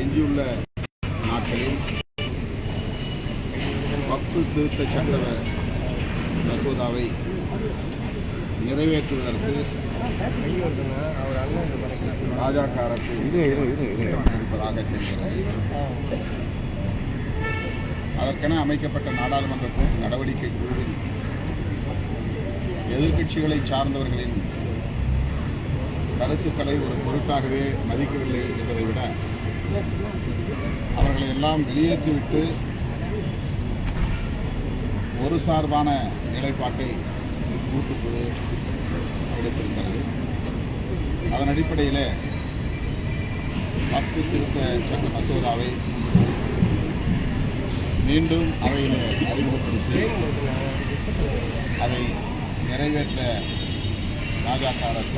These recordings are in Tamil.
எஞ்சியுள்ள நாட்களில் வக்ஃபு திருத்த சட்ட மசோதாவை நிறைவேற்றுவதற்கு பாஜக அரசு இருப்பதாக தெரிகிறது. அதற்கென அமைக்கப்பட்ட நாடாளுமன்ற நடவடிக்கை குழுவில் எதிர்க்கட்சிகளை சார்ந்தவர்களின் கருத்துக்களை ஒரு பொருட்டாகவே மதிக்கவில்லை என்பதை விட அவர்களை எல்லாம் வெளியேற்றிவிட்டு ஒரு சார்பான நிலைப்பாட்டை கூட்டுக்குழு எடுத்திருக்கிறது அதன் அடிப்படையில் வக்ஃபு திருத்த சட்ட மசோதாவை மீண்டும் அவையில் அறிமுகப்படுத்தி அதை நிறைவேற்ற பாஜக அரசு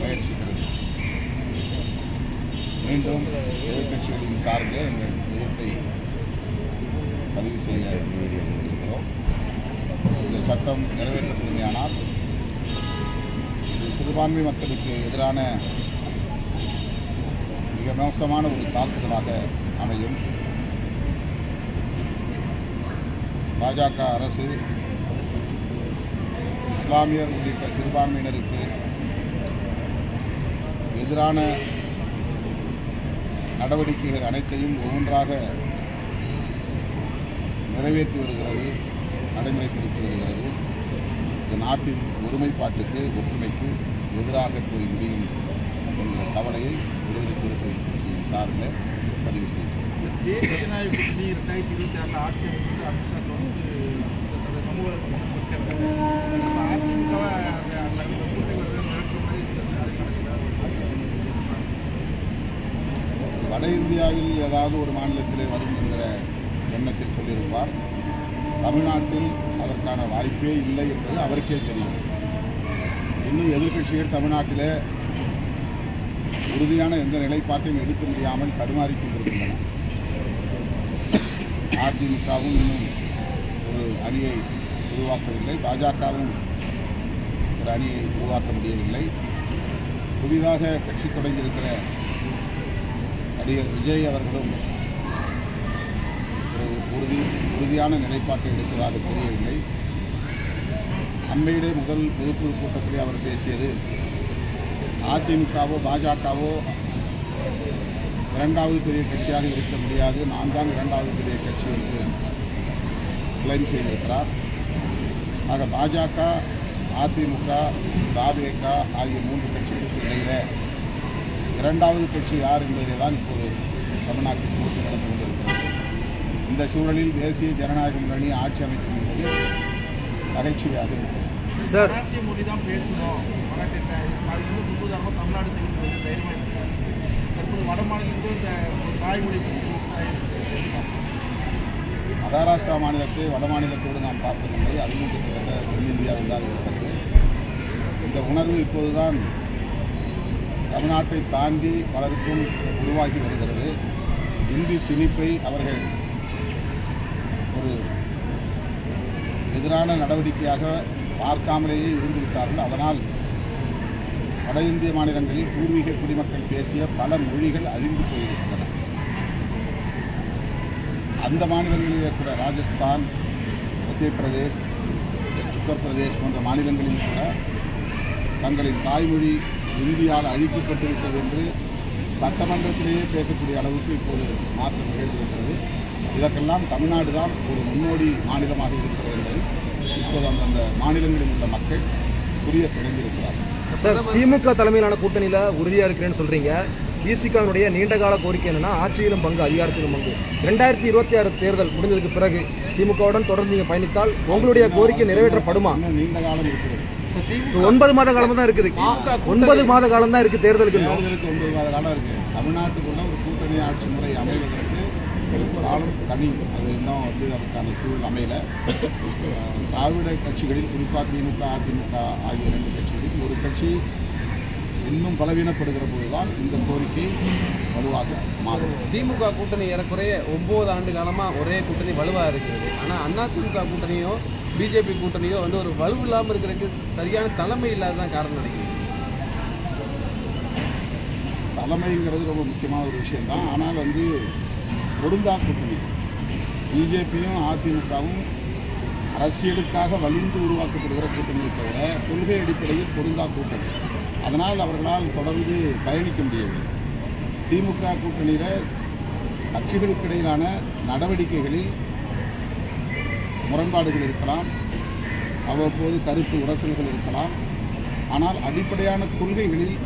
முயற்சிக்கிறது. மீண்டும் எதிர்கட்சிகளின் சார்பில் எங்கள் எதிர்ப்பை பதிவு செய்ய வேண்டியிருக்கிறோம் இந்த சட்டம் நிறைவேற்றப்படுமையானால் இது சிறுபான்மை மக்களுக்கு எதிரான மிக மோசமான ஒரு தாக்குதலாக அமையும். பாஜக அரசு இஸ்லாமியர் உள்ளிட்ட சிறுபான்மையினருக்கு எதிரான நடவடிக்கைகள் அனைத்தையும் ஒவ்வொன்றாக நிறைவேற்றி வருகிறது நடைமுறைப்படுத்தி வருகிறது. இந்த நாட்டின் ஒருமைப்பாட்டுக்கு ஒற்றுமைக்கு எதிராக போய் முடியும் என்ற கவலையை விடுதலை சிறுத்தை கட்சியின் சார்பில் பதிவு செய்கிறோம் தேசிய ஜனநாயக கூட்டணி ரெண்டாயிரத்தி இருபத்தி ஆறில் ஆட்சி அமைத்து அமித்ஷா வந்து சமூக வட இந்தியாவில் ஏதாவது ஒரு மாநிலத்திலே வரும் என்கிற எண்ணத்தில் சொல்லியிருப்பார். தமிழ்நாட்டில் அதற்கான வாய்ப்பே இல்லை என்பது அவருக்கே தெரியும். இன்னும் எதிர்கட்சிகள் தமிழ்நாட்டிலே உறுதியான எந்த நிலைப்பாட்டையும் எடுக்க முடியாமல் தடுமாறிக் கொண்டிருக்கின்றன. அதிமுகவும் இன்னும் ஒரு அணியை உருவாக்கவில்லை. பாஜகவும் ஒரு அணியை உருவாக்க முடியவில்லை. புதிதாக கட்சி தொடங்கியிருக்கிற நடிகர் விஜய் அவர்களும் ஒரு உறுதி உறுதியான நிலைப்பாட்டை எடுப்பதாக தெரியவில்லை. அண்மையிலே முதல் பொதுக்குழு கூட்டத்திலே அவர் பேசியது அதிமுகவோ பாஜகவோ இரண்டாவது பெரிய கட்சியாக இருக்க முடியாது. நான் தான் இரண்டாவது பெரிய கட்சி என்று கிளைம் செய்திருக்கிறார். ஆக பாஜக அதிமுக தாவேக ஆகிய மூன்று கட்சிகளுக்கு இடையிலே இரண்டாவது கட்சி யார் என்பதிலே தான் இப்போது தமிழ்நாட்டில் போட்டி நடந்து கொண்டிருக்கிறது இந்த சூழலில் தேசிய ஜனநாயக முன்னணி ஆட்சி அமைக்கும் என்பது நகைச்சுவையாக இருக்கிறது. சார். மொழி தான் பேசணும் தமிழ்நாடு தற்போது வட மாநிலங்களும் இந்த தாய்மொழி மகாராஷ்டிரா மாநிலத்தை வட மாநிலத்தோடு நாம் பார்ப்பதில்லை. அதுவும் கிட்டத்தட்ட தென்னிந்தியாவில் தான் இருக்கிறது இந்த உணர்வு இப்போதுதான் தமிழ்நாட்டை தாண்டி பலருக்கும் உருவாகி வருகிறது. இந்தி திணிப்பை அவர்கள் ஒரு எதிரான நடவடிக்கையாக பார்க்காமலேயே இருந்துவிட்டார்கள். அதனால் வட இந்திய மாநிலங்களில் பூர்வீக குடிமக்கள் பேசிய பல மொழிகள் அழிந்து போயிருக்கின்றன. அந்த மாநிலங்களிலே கூட ராஜஸ்தான் மத்திய பிரதேஷ் உத்தரப்பிரதேஷ் போன்ற மாநிலங்களில் கூட தங்களின் தாய்மொழி இந்தியால் அழிக்கப்பட்டு விட்டது என்று சட்டமன்றத்திலேயே பேசக்கூடிய அளவுக்கு இப்போது மாற்றம் நிகழ்ந்திருக்கிறது. இதற்கெல்லாம் தமிழ்நாடு தான் ஒரு முன்னோடி மாநிலமாக இருக்கிறது என்பதை இப்போது அந்தந்த மாநிலங்களில் உள்ள மக்கள் புரிய தொடங்கியிருக்கிறார்கள். சார் திமுக தலைமையிலான கூட்டணியில உறுதியா இருக்கிறேன்னு சொல்றீங்க. விசிகாவினுடைய நீண்டகால கோரிக்கை என்னன்னா ஆட்சியிலும் பங்கு அதிகாரத்திலும் பங்கு. ரெண்டாயிரத்தி இருபத்தி ஆறு தேர்தல் முடிந்ததுக்கு பிறகு திமுகவுடன் தொடர்ந்து நீங்க பயணித்தால் உங்களுடைய கோரிக்கை நிறைவேற்றப்படுமா? நீண்ட காலம் இருக்கிறது? ஒன்பது மாத காலம் தான் இருக்குது ஒன்பது மாத காலம் தான் இருக்கு தேர்தலுக்கு. தேர்தலுக்கு ஒன்பது மாத காலம் இருக்கு. தமிழ்நாட்டுக்குள்ள ஒரு கூட்டணி ஆட்சி முறை அமைவதற்கு காலம் தனி. அது இன்னும் வந்து அதுக்கான சூழல் அமையல. திராவிட கட்சிகளில் குறிப்பாக திமுக அதிமுக ஆகிய இரண்டு கட்சிகளில் ஒரு கட்சி இன்னும் பலவீனப்படுகிற போதுதான் இந்த கோரிக்கை வலுவாக மாறும். திமுக கூட்டணி ஏறக்குறைய ஒன்பது ஆண்டு காலமா ஒரே கூட்டணி வலுவா இருக்கிறது. ஆனா அண்ணா திமுக கூட்டணியோ பிஜேபி கூட்டணியோ வந்து ஒரு வலு இல்லாமல் இருக்கிறதுக்கு சரியான தலைமை இல்லாததான் காரணம் நினைக்கிறேன். தலைமைங்கிறது ரொம்ப முக்கியமான ஒரு விஷயம்தான். ஆனால் வந்து பொருந்தா கூட்டணி பிஜேபியும் அதிமுகவும் அரசியலுக்காக வலிந்து உருவாக்கப்படுகிற கூட்டணியை தவிர கொள்கை அடிப்படையில் பொருந்தா கூட்டணி. அதனால் அவர்களால் தொடர்ந்து பயணிக்க முடியவில்லை. திமுக கூட்டணியில் கட்சிகளுக்கு இடையிலான நடவடிக்கைகளில் முரண்பாடுகள் இருக்கலாம் அவ்வப்போது கருத்து உரசல்கள் இருக்கலாம். ஆனால் அடிப்படையான கொள்கைகளில்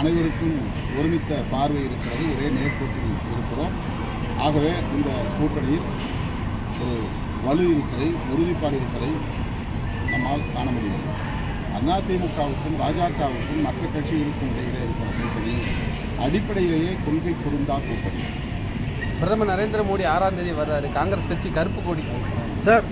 அனைவருக்கும் ஒருமித்த பார்வை இருக்கிறது. ஒரே நேர்கோட்டில் இருக்கிறோம். ஆகவே இந்த கூட்டணியில் ஒரு வலு இருப்பதை உறுதிப்பாடு இருப்பதை நம்மால் காண முடிகிறது. அதிமுகவுக்கும் பாஜகவுக்கும் மற்ற கட்சிகளுக்கும் இடையிலே இருக்கிற கூட்டணி அடிப்படையிலேயே கொள்கை பொருந்தா கூட்டணி. பிரதமர் நரேந்திர மோடி ஆறாம் தேதி வர்றாரு. காங்கிரஸ் கட்சி கருப்பு கொடி. சார்